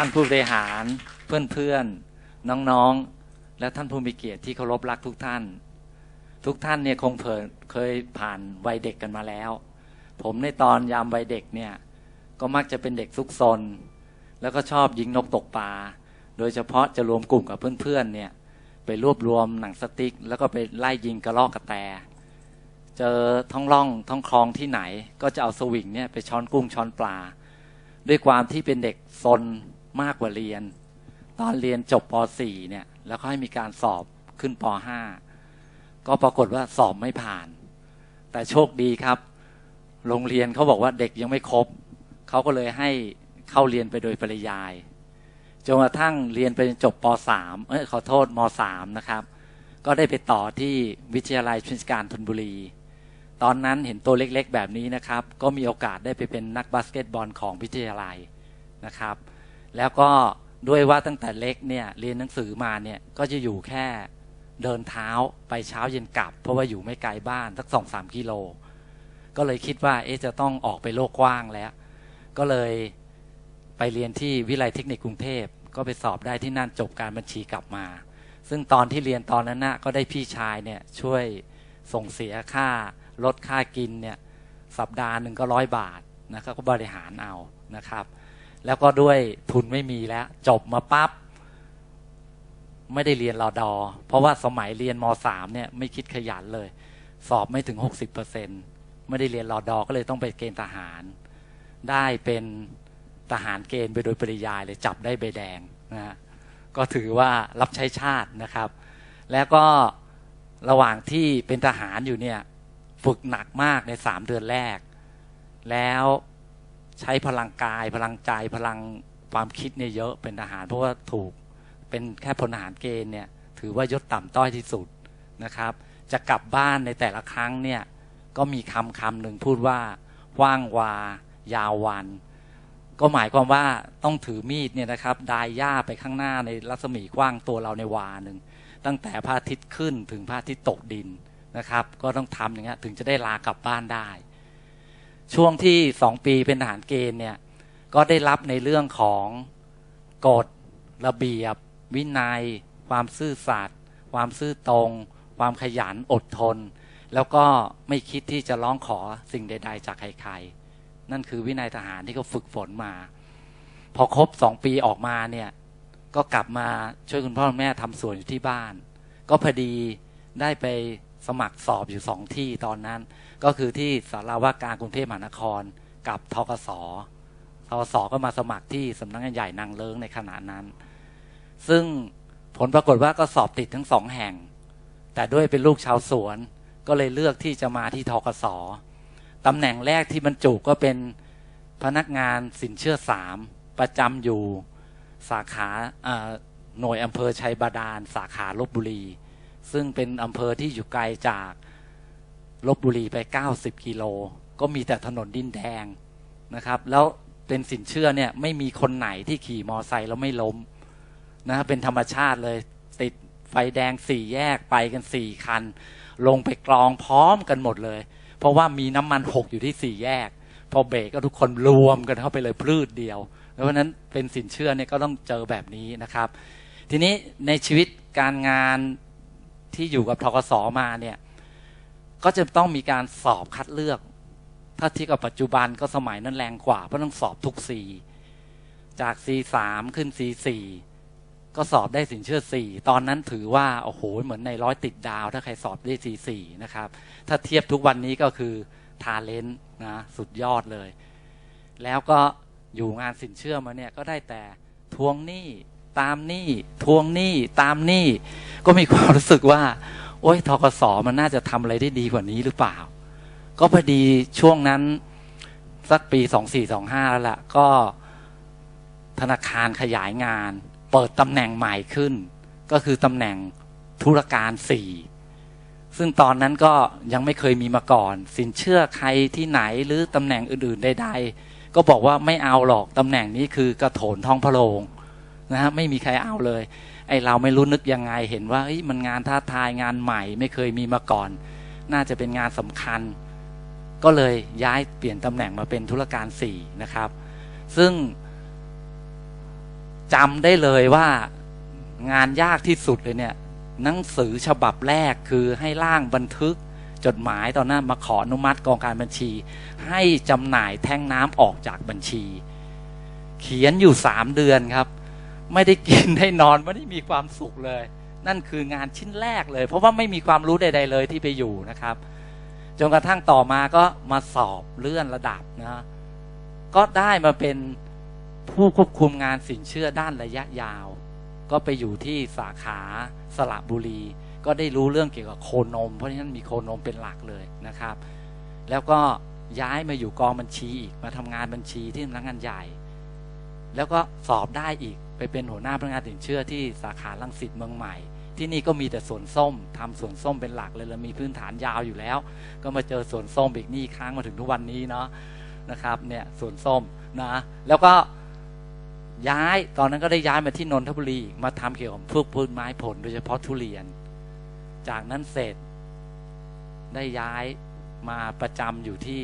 ท่านผู้บริหารเพื่อนๆน้องๆ และท่านผู้มีเกียรติที่เคารพรักทุกท่าน ทุกท่านเนี่ยคงเผยเคยผ่านวัยเด็กกันมาแล้ว ผมในตอนยามวัยเด็กเนี่ยก็มักจะเป็นเด็กซุกซนแล้วก็ชอบยิงนกตกปลาโดยเฉพาะจะรวมกลุ่มกับเพื่อนๆเนี่ยไปรวบรวมหนังสติ๊ก แล้วก็ไปไล่ยิงกระรอกกระแต เจอท้องร่องท้องคลองที่ไหน ก็จะเอาสวิงเนี่ยไปช้อนกุ้งช้อนปลา ด้วยความที่เป็นเด็กซน มากกว่าเรียน ตอนเรียนจบป .4 เนี่ย แล้วก็ให้มีการสอบขึ้นป .5 ก็ปรากฏว่าสอบไม่ผ่าน แต่โชคดีครับ โรงเรียนเขาบอกว่าเด็กยังไม่ครบเขาก็เลยให้เข้าเรียนไปโดยปริยายจนกระทั่งเรียนไปจบป .3 เอ้ยขอโทษม .3 นะครับ ก็ได้ไปต่อที่วิทยาลัยชุนการธนบุรี ตอนนั้นเห็นตัวเล็กๆแบบนี้นะครับ ก็มีโอกาสได้ไปเป็นนักบาสเกตบอลของวิทยาลัยนะครับ แล้วก็ด้วยว่าตั้งแต่เล็กเนี่ยเรียนหนังสือมาเนี่ยก็จะอยู่แค่เดินเท้าไปเช้าเย็นกลับ เพราะว่าอยู่ไม่ไกลบ้านสักสองสามกิโล ก็เลยคิดว่าเอ๊ะจะต้องออกไปโลกกว้างแล้ว ก็เลยไปเรียนที่วิไลเทคนิคกรุงเทพก็ไปสอบได้ที่นั่นจบการบัญชีกลับมา ซึ่งตอนที่เรียนตอนนั้นนะก็ได้พี่ชายเนี่ยช่วยส่งเสียค่าลดค่ากินเนี่ยสัปดาห์หนึ่งก็ร้อยบาทนะครับก็บริหารเอานะครับ แล้วก็ด้วยทุนไม่มีแล้ว จบมาปับ๊บไม่ได้เรียนรอดอ เพราะว่าสมัยเรียนมสามเนี่ยไม่คิดขยันเลย สอบไม่ถึงหกสิบเปอร์เซ็นไม่ได้เรียนรอดอก็เลยต้องไปเกณฑ์ทหาร ได้เป็นทหารเกณฑ์ไปโดยปริยายเลยจับได้ใบแดงนะฮะก็ถือว่ารับใช้ชาตินะครับ แล้วก็ระหว่างที่เป็นทหารอยู่เนี่ย ฝึกหนักมากในสามเดือนแรก แล้ว ใช้พลังกาย พลังใจพลังความคิดเนี่ยเยอะเป็นทหาร เพราะว่าถูกเป็นแค่พลทหารเกณฑ์เนี่ย ถือว่ายศต่ำต้อยที่สุดนะครับ จะกลับบ้านในแต่ละครั้งเนี่ยก็มีคำคำหนึ่งพูดว่าว่างวา ยาววัน ก็หมายความว่าต้องถือมีดเนี่ยนะครับ ดายหญ้าไปข้างหน้าในรัศมีกว้างตัวเราในวาหนึ่งตั้งแต่พระอาทิตย์ขึ้นถึงพระอาทิตย์ตกดินนะครับ ก็ต้องทำอย่างเงี้ยถึงจะได้ลากลับบ้านได้ ช่วงที่สองปีเป็นทหารเกณฑ์เนี่ย ก็ได้รับในเรื่องของกฎระเบียบ วินัย ความซื่อสัตย์ความซื่อตรง ความขยันอดทน แล้วก็ไม่คิดที่จะร้องขอสิ่งใด ๆ จากใครๆ นั่นคือวินัยทหารที่เขาฝึกฝนมา พอครบสองปีออกมาเนี่ย ก็กลับมาช่วยคุณพ่อคุณแม่ทำสวนอยู่ที่บ้าน ก็พอดีได้ไป สมัครสอบอยู่สองที่ตอนนั้น ก็คือที่สาราว่าการกรุงเทพมหานครกับทกสทกสก็มาสมัครที่สำนักงานใหญ่นางเลิงในขณะนั้น ซึ่งผลปรากฏว่าก็สอบติดทั้งสองแห่ง แต่ด้วยเป็นลูกชาวสวน ก็เลยเลือกที่จะมาที่ทกสตำแหน่งแรกที่บรรจุก็เป็นพนักงานสินเชื่อสามประจำอยู่สาขาหน่วยอำเภอชัยบาดาล สาขาลบบุรี ซึ่งเป็นอำเภอที่อยู่ไกลจากลบบุรีไป 90 กิโล ก็มีแต่ถนนดินแดงนะครับ แล้วเป็นสินเชื่อเนี่ยไม่มีคนไหนที่ขี่มอไซค์แล้วไม่ล้มนะเป็นธรรมชาติเลย ติดไฟแดงสี่แยกไปกันสี่คัน ลงไปกรองพร้อมกันหมดเลย เพราะว่ามีน้ำมันหกอยู่ที่สี่แยก พอเบรกก็ทุกคนรวมกันเข้าไปเลยพลืดเดียวเพราะนั้นเป็นสินเชื่อเนี่ยก็ต้องเจอแบบนี้นะครับ ทีนี้ในชีวิตการงาน ที่อยู่กับทกสมาเนี่ย ก็จะต้องมีการสอบคัดเลือก ถ้าที่กับปัจจุบันก็สมัยนั้นแรงกว่าเพราะต้องสอบทุกสีจาก C3 ขึ้น C4 ก็สอบได้สินเชื่อ 4 ตอนนั้นถือว่า โอ้โห เหมือนในร้อยติดดาว ถ้าใครสอบได้ C4 นะครับ ถ้าเทียบทุกวันนี้ก็คือทาเลนต์นะสุดยอดเลย แล้วก็อยู่งานสินเชื่อมาเนี่ย ก็ได้แต่ทวงหนี้ ตามหนี้ทวงหนี้ตามหนี้ก็มีความรู้สึกว่า โอ๊ยทกสมันน่าจะทำอะไรได้ดีกว่านี้หรือเปล่า ก็พอดีช่วงนั้น สักปีสองสี่สองห้าแล้วล่ะ ก็ธนาคารขยายงาน เปิดตำแหน่งใหม่ขึ้น ก็คือตำแหน่งธุรการสี่ซึ่งตอนนั้นก็ยังไม่เคยมีมาก่อน สินเชื่อใครที่ไหนหรือตำแหน่งอื่นๆใดๆก็บอกว่าไม่เอาหรอกตำแหน่งนี้คือกระโถนท้องพระโรง นะฮะไม่มีใครเอาเลย ไอเราไม่รู้นึกยังไงเห็นว่ามันงานท้าทายงานใหม่ไม่เคยมีมาก่อน น่าจะเป็นงานสำคัญ ก็เลยย้ายเปลี่ยนตำแหน่งมาเป็นธุรการสี่นะครับ ซึ่งจำได้เลยว่างานยากที่สุดเลยเนี่ยหนังสือฉบับแรกคือให้ร่างบันทึกจดหมายตอนนั้นมาขออนุมัติกองการบัญชี ให้จำหน่ายแท่งน้ำออกจากบัญชี เขียนอยู่สามเดือนครับ ไม่ได้กินได้นอนไม่ได้มีความสุขเลย นั่นคืองานชิ้นแรกเลย เพราะว่าไม่มีความรู้ใด ๆ เลยที่ไปอยู่นะครับจนกระทั่งต่อมาก็มาสอบเลื่อนระดับนะก็ได้มาเป็นผู้ควบคุมงานสินเชื่อด้านระยะยาว ก็ไปอยู่ที่สาขาสระบุรี ก็ได้รู้เรื่องเกี่ยวกับโคนม เพราะฉะนั้นมีโคนมเป็นหลักเลยนะครับ แล้วก็ย้ายมาอยู่กองบัญชีอีกมาทำงานบัญชีที่สำนักงานใหญ่ แล้วก็สอบได้อีก ไปเป็นหัวหน้าพนักงานสินเชื่อที่สาขาลังสิตเมืองใหม่ ที่นี่ก็มีแต่สวนส้มทำสวนส้มเป็นหลักเลยแล้วมีพื้นฐานยาวอยู่แล้ว ก็มาเจอสวนส้มอีกนี่ค้างมาถึงทุกวันนี้เนาะนะครับเนี่ยสวนส้มนะแล้วก็ย้ายตอนนั้นก็ได้ย้ายมาที่นนทบุรีมาทำเกี่ยวกับพวกพืชไม้ผล โดยเฉพาะทุเรียน จากนั้นเสร็จ ได้ย้ายมาประจำอยู่ที่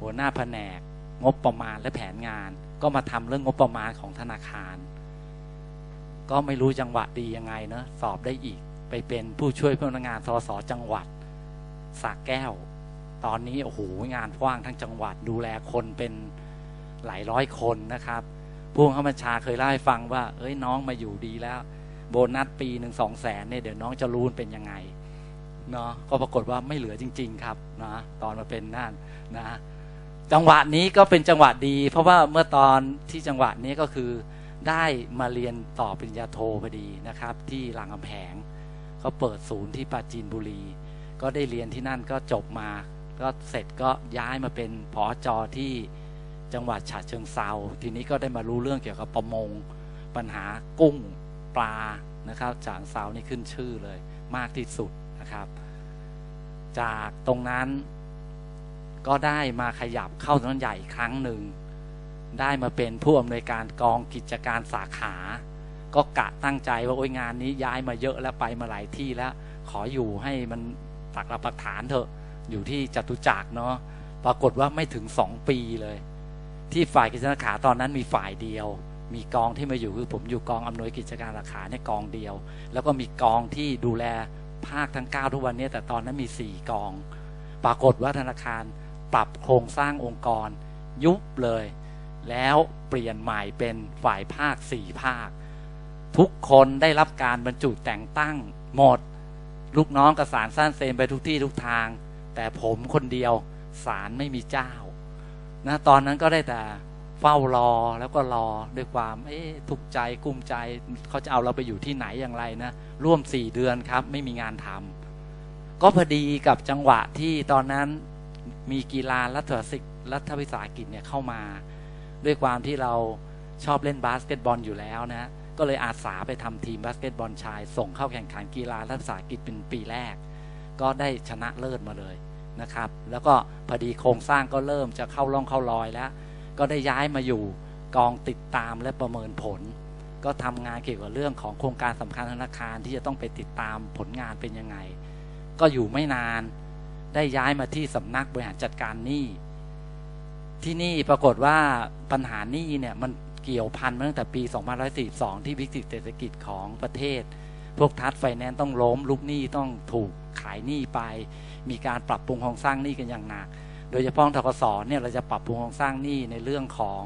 หัวหน้าแผนกงบประมาณและแผนงาน ก็มาทำเรื่องงบประมาณของธนาคาร ก็ไม่รู้จังหวะดียังไงเนะสอบได้อีก ไปเป็นผู้ช่วยพนักงานทสจังหวัดสระแก้ว ตอนนี้โอ้โหงานกว้างทั้งจังหวัดดูแลคนเป็นหลายร้อยคนนะครับผู้บังคับบัญชาเคยเล่าให้ฟังว่า เอ้ยน้องมาอยู่ดีแล้ว โบนัสปีหนึ่งสองแสนเนี่ยเดี๋ยวน้องจะรู้เป็นยังไงเนาะก็ปรากฏว่าไม่เหลือจริง ๆ ครับนะตอนมาเป็นนั่นนะ จังหวะนี้ก็เป็นจังหวะดี เพราะว่าเมื่อตอนที่จังหวะนี้ก็คือ ได้มาเรียนต่อปริญญาโทพอดีนะครับ ที่รามคำแหงเขาเปิดศูนย์ที่ปราจีนบุรี ก็ได้เรียนที่นั่นก็จบมา ก็เสร็จก็ย้ายมาเป็นผอจอที่จังหวัดฉะเชิงเซาทีนี้ก็ได้มารู้เรื่องเกี่ยวกับประมง ปัญหากุ้งปลานะครับฉะเชิงเซานี่ขึ้นชื่อเลยมากที่สุดนะครับ จากตรงนั้นก็ได้มาขยับเข้าสำนักใหญ่อีกครั้งหนึ่ง ได้มาเป็นผู้อำนวยการกองกิจการสาขา ก็กะตั้งใจว่าโอ้ยงานนี้ย้ายมาเยอะแล้วไปมาหลายที่แล้ว ขออยู่ให้มันปักหลักปักฐานเถอะ อยู่ที่จตุจักรเนาะปรากฏว่าไม่ถึงสองปีเลย ที่ฝ่ายกิจการสาขาตอนนั้นมีฝ่ายเดียว มีกองที่มาอยู่คือผมอยู่กองอำนวยกิจการสาขาเนี่ยกองเดียว แล้วก็มีกองที่ดูแลภาคทั้ง 9 ทุกวันนี้แต่ตอนนั้นมี 4 กอง ปรากฏว่าธนาคารปรับโครงสร้างองค์กร ยุบเลย แล้วเปลี่ยนใหม่เป็นฝ่ายภาค4ภาค ทุกคนได้รับการบรรจุแต่งตั้งหมด ลูกน้องกับสารสั้นเซนไปทุกที่ทุกทาง แต่ผมคนเดียวสารไม่มีเจ้านะตอนนั้นก็ได้แต่เฝ้ารอแล้วก็รอด้วยความเอ๊ะทุกใจกุ้มใจเขาจะเอาเราไปอยู่ที่ไหนอย่างไรนะร่วมสี่เดือนครับ ไม่มีงานทำก็พอดีกับจังหวะที่ตอนนั้นมีกีฬารัฐศิกรัฐวิสาหกิจเนี่ยเข้ามา ด้วยความที่เราชอบเล่นบาสเกตบอลอยู่แล้วนะก็เลยอาสาไปทำทีมบาสเกตบอลชาย ส่งเข้าแข่งขันกีฬารัฐวิสากิจเป็นปีแรก ก็ได้ชนะเลิศมาเลยนะครับ แล้วก็พอดีโครงสร้างก็เริ่มจะเข้าร่องเข้ารอยแล้ว ก็ได้ย้ายมาอยู่กองติดตามและประเมินผล ก็ทำงานเกี่ยวกับเรื่องของโครงการสำคัญธนาคารที่จะต้องไปติดตามผลงานเป็นยังไง ก็อยู่ไม่นาน ได้ย้ายมาที่สำนักบริหารจัดการหนี้ ที่นี่ปรากฏว่าปัญหานี้เนี่ยมันเกี่ยวพันมาตั้งแต่ปี 2542 ที่วิกฤตเศรษฐกิจของประเทศ พวกทัดไฟแนนซ์ต้องล้มลูกหนี้ต้องถูกขายหนี้ไป มีการปรับปรุงโครงสร้างหนี้กันอย่างหนัก โดยเฉพาะทกศเนี่ยเราจะปรับปรุงโครงสร้างหนี้ในเรื่องของ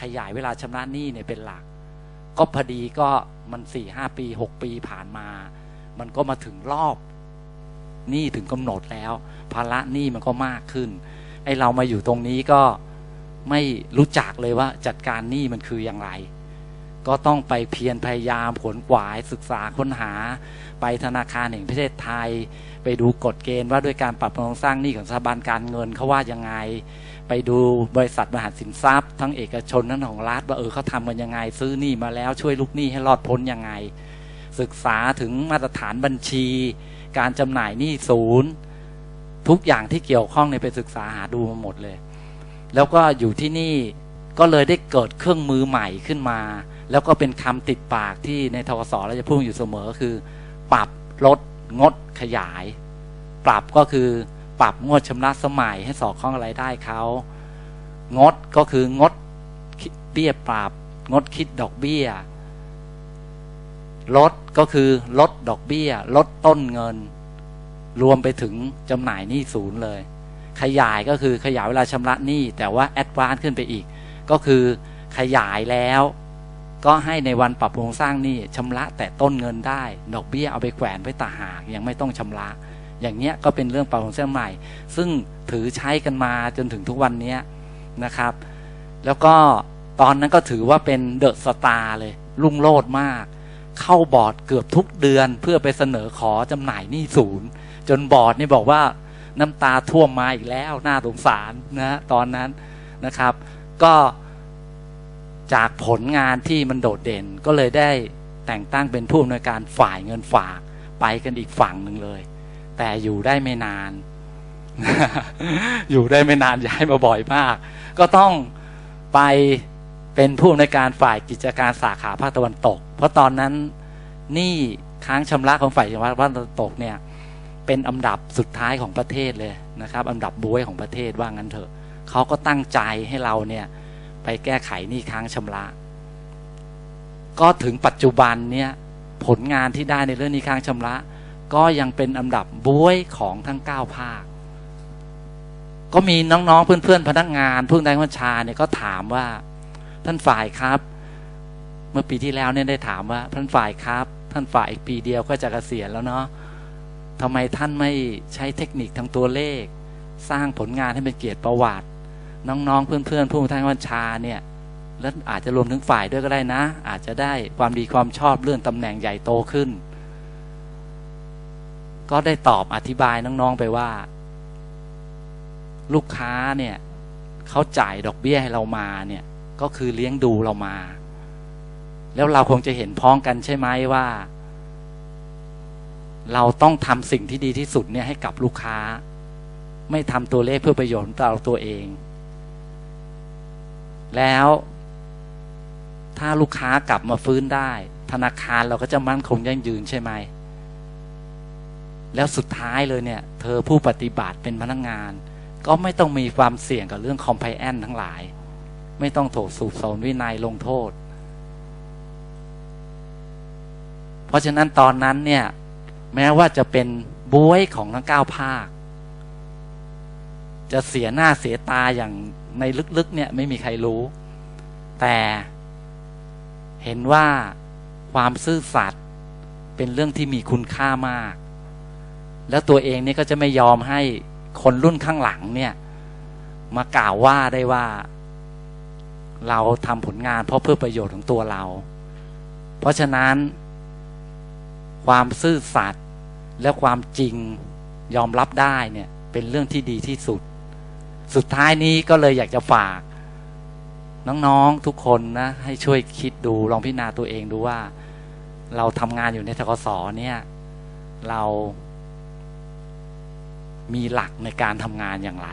ขยายเวลาชำระหนี้เนี่ยเป็นหลัก ก็พอดีก็มันสี่ห้าปีหกปีผ่านมา มันก็มาถึงรอบหนี้ถึงกำหนดแล้ว ภาระหนี้มันก็มากขึ้น ไอเรามาอยู่ตรงนี้ก็ไม่รู้จักเลยว่าจัดการหนี้มันคืออย่างไร ก็ต้องไปเพียรพยายามขวนขวายศึกษาค้นหา ไปธนาคารแห่งประเทศไทย ไปดูกฎเกณฑ์ว่าด้วยการปรับโครงสร้างหนี้ของสถาบันการเงินเขาว่ายังไง ไปดูบริษัทบริหาสินทรัพย์ ทั้งเอกชนทั้งของรัฐว่าเออเขาทำกันยังไง ซื้อหนี้มาแล้วช่วยลูกหนี้ให้รอดพ้นยังไง ศึกษาถึงมาตรฐานบัญชี การจำหน่ายหนี้ศูนย์ ทุกอย่างที่เกี่ยวข้องในไปศึกษาหาดูมาหมดเลย แล้วก็อยู่ที่นี่ก็เลยได้เกิดเครื่องมือใหม่ขึ้นมา แล้วก็เป็นคำติดปากที่ในทกศเราจะพูดอยู่เสมอคือ ปรับลดงดขยาย ปรับก็คือปรับงวดชำระสมัยให้สอดคล้องอะไรได้เขางดก็คืองดเบี้ยปรับ งดคิดดอกเบี้ย ลดก็คือลดดอกเบี้ย ลดต้นเงิน รวมไปถึงจำหน่ายหนี้ศูนย์เลย ขยายก็คือขยายเวลาชำระหนี้แต่ว่าแอดวานซ์ขึ้นไปอีก ก็คือขยายแล้ว ก็ให้ในวันปรับโครงสร้างหนี้ชำระแต่ต้นเงินได้ ดอกเบี้ยเอาไปแขวนไว้ต่างหากยังไม่ต้องชำระ อย่างเงี้ยก็เป็นเรื่องปรับโครงสร้างใหม่ ซึ่งถือใช้กันมาจนถึงทุกวันเนี้นะครับ แล้วก็ตอนนั้นก็ถือว่าเป็นเดอะสตาร์เลยรุ่งโรจน์มาก เข้าบอร์ดเกือบทุกเดือนเพื่อไปเสนอขอจำหน่ายหนี้ศูนย์ จนบอร์ดนี่บอกว่าน้ำตาท่วมมาอีกแล้วน่าสงสารนะตอนนั้นนะครับ ก็จากผลงานที่มันโดดเด่นก็เลยได้แต่งตั้งเป็นผู้อำนวยการฝ่ายเงินฝากไปกันอีกฝั่งหนึ่งเลย แต่อยู่ได้ไม่นาน อยู่ได้ไม่นานย้ายมาบ่อยมาก ก็ต้องไปเป็นผู้อำนวยการฝ่ายกิจการสาขาภาคตะวันตก เพราะตอนนั้นหนี่ค้างชำระของฝ่ายกิจการภาคตะวันตกเนี่ย เป็นอันดับสุดท้ายของประเทศเลยนะครับอันดับบวยของประเทศว่างั้นเถอะเขาก็ตั้งใจให้เราเนี่ยไปแก้ไขหนี้ค้างชำระ ก็ถึงปัจจุบันเนี่ยผลงานที่ได้ในเรื่องหนี้ค้างชำระ ก็ยังเป็นอันดับบวยของทั้งเก้าภาค ก็มีน้องๆเพื่อนๆพนักงานผู้ใต้บัญชาเนี่ยก็ถามว่าท่านฝ่ายครับ เมื่อปีที่แล้วเนี่ยได้ถามว่าท่านฝ่ายครับ ท่านฝ่ายอีกปีเดียวก็จะเกษียณแล้วเนาะ ทำไมท่านไม่ใช้เทคนิคทางตัวเลข สร้างผลงานให้เป็นเกียรติประวัติ น้องๆ เพื่อนๆ ผู้ใต้บัญชาเนี่ยแล้วอาจจะรวมถึงฝ่ายด้วยก็ได้นะ อาจจะได้ความดีความชอบเลื่อนตำแหน่งใหญ่โตขึ้น ก็ได้ตอบอธิบายน้องๆไปว่า ลูกค้าเนี่ยเขาจ่ายดอกเบี้ยให้เรามาเนี่ยก็คือเลี้ยงดูเรามา แล้วเราคงจะเห็นพ้องกันใช่ไหมว่า เราต้องทำสิ่งที่ดีที่สุดเนี่ยให้กับลูกค้า ไม่ทำตัวเลขเพื่อประโยชน์ของเราตัวเอง แล้วถ้าลูกค้ากลับมาฟื้นได้ ธนาคารเราก็จะมั่นคงยั่งยืนใช่ไหม แล้วสุดท้ายเลยเนี่ย เธอผู้ปฏิบัติเป็นพนักงงาน ก็ไม่ต้องมีความเสี่ยงกับเรื่องคอมไพแอนทั้งหลาย ไม่ต้องโถสูบสนวินัยลงโทษ เพราะฉะนั้นตอนนั้นเนี่ย แม้ว่าจะเป็นบวยของทั้งเก้าภาค จะเสียหน้าเสียตาอย่างในลึกๆเนี่ยไม่มีใครรู้ แต่เห็นว่าความซื่อสัตย์เป็นเรื่องที่มีคุณค่ามาก แล้วตัวเองเนี่ยก็จะไม่ยอมให้คนรุ่นข้างหลังเนี่ย มากล่าวว่าได้ว่า เราทำผลงานเพราะเพื่อประโยชน์ของตัวเรา เพราะฉะนั้น ความซื่อสัตย์ และความจริงยอมรับได้เนี่ยเป็นเรื่องที่ดีที่สุด สุดท้ายนี้ก็เลยอยากจะฝาก น้องๆทุกคนนะให้ช่วยคิดดูลองพิจารณาตัวเองดูว่า เราทำงานอยู่ในทกศเนี่ย เรา มีหลักในการทำงานอย่างไร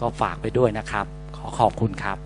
ก็ฝากไปด้วยนะครับ ขอขอบคุณครับ